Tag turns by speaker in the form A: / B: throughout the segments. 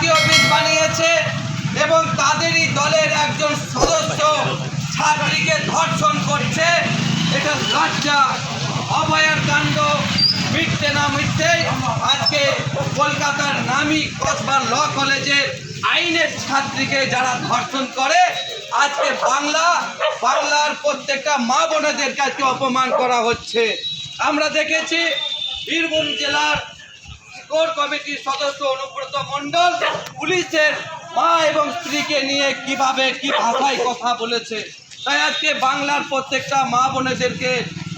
A: Party office বানিয়েছে এবং তাদেরই দলের একজন সদস্য ছাত্রীকে ধর্ষণ করছে। এটা লজ্জা, অভয়ার কাণ্ড, মিথ্যে না মিথ্যেই আজকে কলকাতার নামি কসবা ল কলেজের আইনের ছাত্রীকে যারা ধর্ষণ করে, আজকে বাংলা, বাংলার প্রত্যেকটা মা বোনেদের কাছে অপমান করা হচ্ছে। আমরা দেখেছি বীরভূম জেলার কোর কমিটির সদস্য অনুব্রত মণ্ডল পুলিশের মা এবং স্ত্রীকে নিয়ে কীভাবে, কি ভাষায় কথা বলেছে? তাই আজকে বাংলার প্রত্যেকটা মা বোনেদেরকে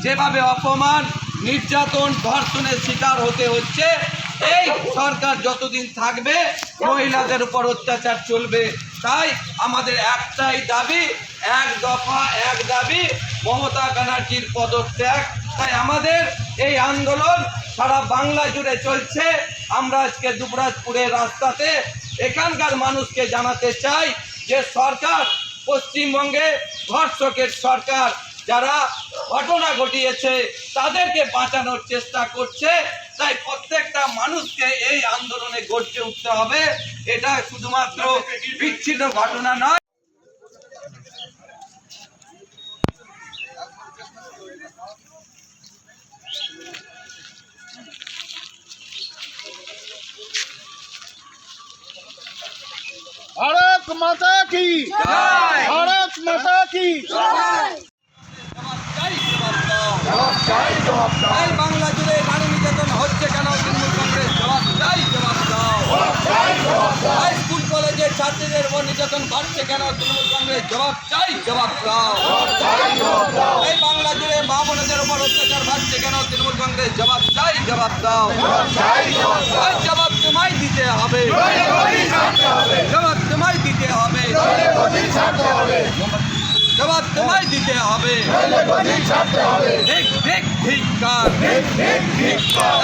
A: যেভাবে অপমান, নির্যাতন, ধর্ষণের শিকার হতে হচ্ছে, এই সরকার যতদিন থাকবে, মহিলাদের উপর অত্যাচার চলবে। তাই আমাদের একটাই দাবি, এক দফা, এক দাবি, মমতা ব্যানার্জির পদত্যাগ। তাই আমাদের এই আন্দোলন সারা বাংলা জুড়ে চলছে। আমরা আজকে দুবরাজপুরের রাস্তাতে এখানকার মানুষকে জানাতে চাই যে সরকার, পশ্চিমবঙ্গে ধর্ষকের সরকার যারা ঘটনা ঘটিয়েছে, তাদেরকে বাঁচানোর চেষ্টা করছে। তাই প্রত্যেকটা মানুষকে এই আন্দোলনে গড়তে উঠতে হবে। এটা শুধুমাত্র বিচ্ছিন্ন ঘটনা নয়।
B: ভারত মাতা কি
A: ভারত
B: মাতা কি জবাব
A: চাই জবাব বাংলা নির্যাতন ঘটছে কেন? তৃণমূল কংগ্রেস জবাব চাই, জবাব দাও এই বাংলা জুড়ে মা বোনেদের উপর অত্যাচার ঘটছে কেন? তৃণমূল কংগ্রেস জবাব চাই, জবাব দাও জবাব তোমায় দিতে হবে। জবাব তোমায় দিতে হবে। জবাব তোমায় দিতে হবে। ঠিক ঠিক ঠিক কার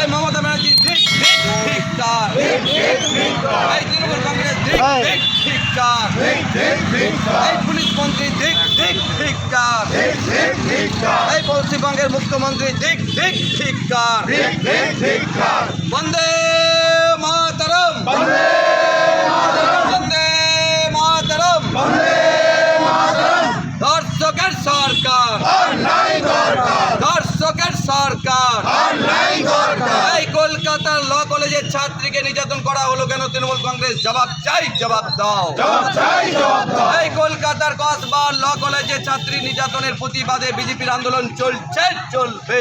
A: এই মমতা ব্যানার্জি, ঠিক ঠিক ঠিক কার এই তৃণমূল কংগ্রেস ঠিক কার এই পুলিশ মন্ত্রী ঠিক ঠিক ঠিক কার এই পশ্চিমবঙ্গের মুখ্যমন্ত্রী ঠিক ঠিক ঠিক কার বন্দে মাতরম। বন্দে মাতরম। দর্শকের সরকার। দর্শকের সরকার। এই কলকাতার কলেজের ছাত্রীকে নির্যাতন করা হলো কেন? তৃণমূল কংগ্রেস জবাব চাই জবাব দাও। এই কলকাতার কসবা ল কলেজের ছাত্রী নির্যাতনের প্রতিবাদে বিজেপির আন্দোলন চলছে চলবে।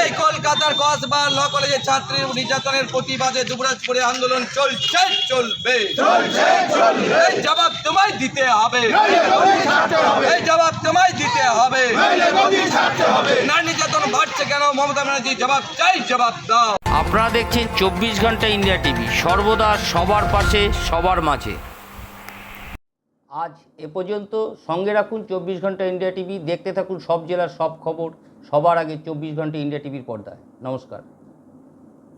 A: এই কলকাতার কসবা ল কলেজের ছাত্রী নির্যাতনের প্রতিবাদে যুবরাজপুরে আন্দোলন চলছে চলবে। এই জবাব তোমায় দিতে হবে। এই জবাব তোমায় দিতে হবে। কেন? মমতা ব্যানার্জি জবাব চাই জবাব দাও।
C: আপনারা দেখছেন চব্বিশ ঘণ্টা ইন্ডিয়া টিভি সর্বদা সবার পাশে সবার মাঝে। আজ এ পর্যন্ত সঙ্গে রাখুন চব্বিশ ঘণ্টা ইন্ডিয়া টিভি দেখতে থাকুন সব জেলার সব খবর সবার আগে চব্বিশ ঘণ্টা ইন্ডিয়া টিভির পর্দায়। নমস্কার।